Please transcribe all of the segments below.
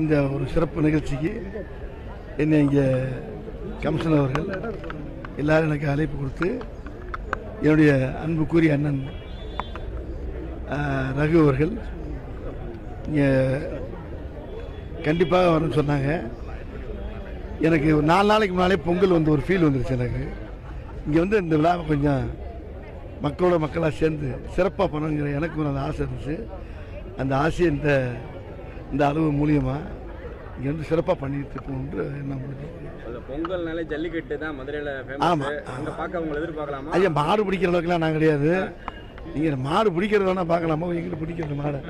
இந்த ஒரு சிறப்பு நிகழ்ச்சிக்கு என்னை இங்கே கமிஷனர் அவர்கள் எல்லாரும் எனக்கு அழைப்பு கொடுத்து என்னுடைய அன்புக்குரிய அண்ணன் ரகு அவர்கள் இங்கே கண்டிப்பாக வரணும்னு சொன்னாங்க. எனக்கு ஒரு நாலு நாளைக்கு முன்னாலே பொங்கல் வந்து ஒரு ஃபீல் வந்துருச்சு எனக்கு. இங்கே வந்து இந்த விழாவை கொஞ்சம் மக்களோட மக்களாக சேர்ந்து சிறப்பாக பண்ணணுங்கிற எனக்கு ஒரு அந்த ஆசை இருந்துச்சு. அந்த ஆசையை இந்த இந்த அளவு மூலியமாக இங்கே வந்து சிறப்பாக பண்ணிட்டு முடிஞ்சு அந்த பொங்கல்னாலே ஜல்லிக்கட்டு தான் மதுரையில ஆமா. ஃபேமஸ் அங்க பார்க்க உங்களை எதிர்பார்க்கலாமா? ஐயா மாடு பிடிக்கிற அளவுக்குலாம் நான் கிடையாது. நீங்கள் மாடு பிடிக்கிறது வேணால் பார்க்கலாமா? எங்கிட்ட பிடிக்கிறது மாடை.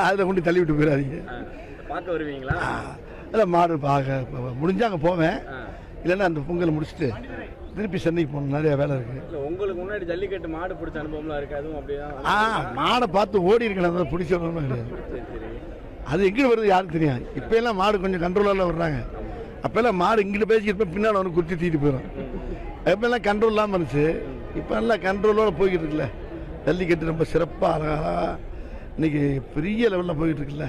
அதில் கொண்டு தள்ளி விட்டு போயிடாதீங்க. பார்க்க வருவீங்களா? அதில் மாடு பார்க்க முடிஞ்சா அங்கே போவேன். இல்லைன்னா அந்த பொங்கல் முடிச்சுட்டு திருப்பி சென்னைக்கு போகணும். நிறைய வேலை இருக்குது உங்களுக்கு முன்னாடி ஜல்லிக்கட்டு மாடு பிடிச்ச அனுபவம்லாம் இருக்கு. அதுவும் அப்படிதான். ஆ மாடை பார்த்து ஓடி இருக்கணும் அதை பிடிச்சவங்க கிடையாது அது எங்கே வருது யாருக்கு தெரியும் இப்போ எல்லாம் மாடு கொஞ்சம் கண்ட்ரோலாக வர்றாங்க. அப்போல்லாம் மாடு இங்கிட்டு பேசிக்கிறப்ப பின்னால் வந்து குத்தி தீட்டு போயிடும் எப்பெல்லாம் கண்ட்ரோல் இல்லாமல் இருந்துச்சு இப்போ எல்லாம் கண்ட்ரோலோட போய்கிட்டு இருக்குல்ல. ஜல்லிக்கட்டு ரொம்ப சிறப்பாக அழகாக இன்னைக்கு பெரிய லெவலில் போய்கிட்டு இருக்குல்ல.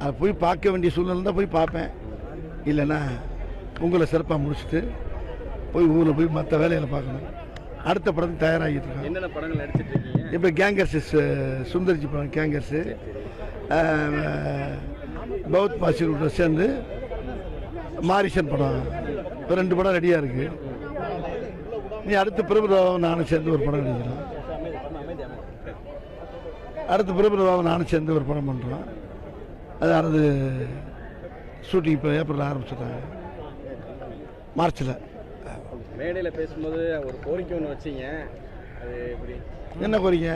அதை போய் பார்க்க வேண்டிய சூழ்நிலை தான் போய் பார்ப்பேன். இல்லைன்னா உங்களை சிறப்பாக முடிச்சுட்டு போய் ஊரில் போய் மற்ற வேலைகளை பார்க்கணும். அடுத்த படத்துக்கு தயாராகிட்டு இருக்கோம். என்னென்ன படங்கள் இப்போ கேங்கர்ஸ் சுந்தர்ஜி படம் கேங்கர்ஸு. பௌத் பாசிரோட சேர்ந்து மாரிசன் படம். இப்போ ரெண்டு படம் ரெடியாக இருக்கு. நீ அடுத்து பிரபுராவும் நானும் சேர்ந்து ஒரு படம் நடிக்கிறோம். அடுத்து பிரபுராவும் நானும் சேர்ந்து ஒரு படம் பண்ணுறோம் அது அது ஷூட்டிங் இப்போ ஏப்ரல் ஆரம்பிச்சிட்டாங்க மார்ச்சில் மேடையில பேசும்போது ஒரு கோரிக்கை ஒன்று வச்சீங்க. அது எப்படி? என்ன கோரிக்கை?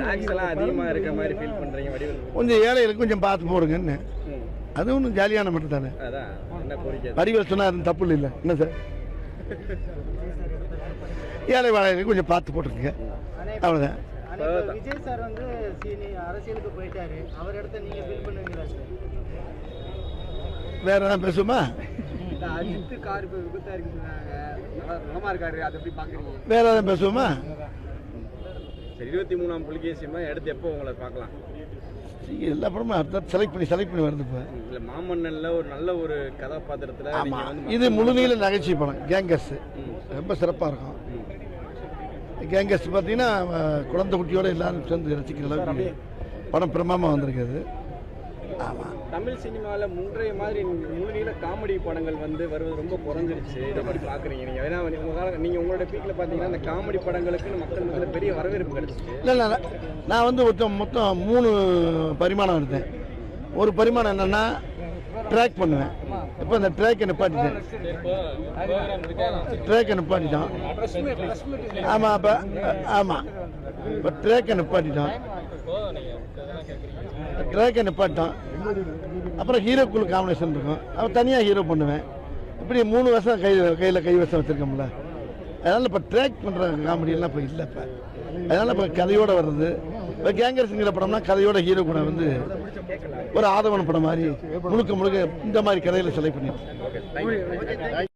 டாக்ஸ் எல்லாம் அதிகமா இருக்க மாதிரி ஃபீல் பண்றீங்க வடிவில். கொஞ்சம் ஏழைகளுக்கு கொஞ்சம் பார்த்து போடுங்கன்னு. அது ஒன்றும் ஜாலியான மட்டும் தானே? அதான் என்ன கோரிக்கை? வடிவேல் சொன்னா அது தப்பு இல்லை என்ன சார்? ஏழை வாழைகளுக்கு கொஞ்சம் பார்த்து போட்டுருங்க அவ்வளோதான் விஜய் சார் வந்து சீனி அரசியலுக்கு போயிட்டாரு. அவர் இடத்த நீங்க ஃபில் பண்ணுவீங்களா சார்? வேற என்ன பேசுமா இந்த அஜித் கார் இப்ப விபத்தா இருக்குன்னு சொன்னாங்க நல்லா குணமா இருக்காரு. அதை எப்படி பாக்குறீங்க? வேற எதாவது பேசுவோமா? சரி இருபத்தி மூணாம் புலிகேசியமா எடுத்து எப்போ உங்களை பார்க்கலாம்? எல்லா படமும் அடுத்த செலக்ட் பண்ணி செலக்ட் பண்ணி வருது இப்போ. இல்ல மாமன்னன்ல ஒரு நல்ல ஒரு கதாபாத்திரத்துல ஆமாம் இது முழுநீள நகைச்சுவை படம் கேங்கர்ஸ் ம். ரொம்ப சிறப்பாக இருக்கும். கேங்கர்ஸ் பார்த்தீங்கன்னா குழந்தை குட்டியோட எல்லாரும் சேர்ந்து ரசிக்கிற அளவுக்கு படம் பிரமாமா வந்திருக்குது. ஆமாம் தமிழ் சினிமாவில் முன்றைய மாதிரி முழுநீள காமெடி படங்கள் வந்து வருவது ரொம்ப குறைஞ்சிருச்சு. இதை எப்படி பார்க்குறீங்க நீங்கள் ஏன்னா உங்க கால நீங்கள் உங்களோட பீக்கில் பார்த்தீங்கன்னா அந்த காமெடி படங்களுக்கு மக்கள் மத்தியில் பெரிய வரவேற்பு கிடைச்சிச்சு. இல்லை இல்லை நான் வந்து மொத்தம் மொத்தம் மூணு பரிமாணம் எடுத்தேன். ஒரு பரிமாணம் என்னென்னா ட்ராக் பண்ணுவேன். இப்போ இந்த ட்ராக்கை நிப்பாட்டிட்டேன். ட்ராக்கை நிப்பாட்டிட்டான். ஆமாம் அப்போ ஆமாம் இப்போ ட்ராக்கை நிப்பாட்டிட்டான். ட்ராக்கை நிப்பாட்டான் அப்புறம் ஹீரோக்குள்ள காம்பினேஷன் இருக்கும். அவன் தனியாக ஹீரோ பண்ணுவேன். இப்படி மூணு வருஷம் கை கையில் கைவசம் வச்சுருக்கோம்ல. அதனால் இப்போ ட்ராக் பண்ணுற காமெடியெல்லாம் இப்போ இல்லை இப்போ. அதனால் இப்போ கதையோட வர்றது. இப்போ கேங்கர்ஸுங்கிற படம்னா கதையோட ஹீரோ கூட வந்து ஒரு ஆதவன படம் மாதிரி முழுக்க முழுக்க இந்த மாதிரி கதையில் செலக்ட் பண்ணிட்டு.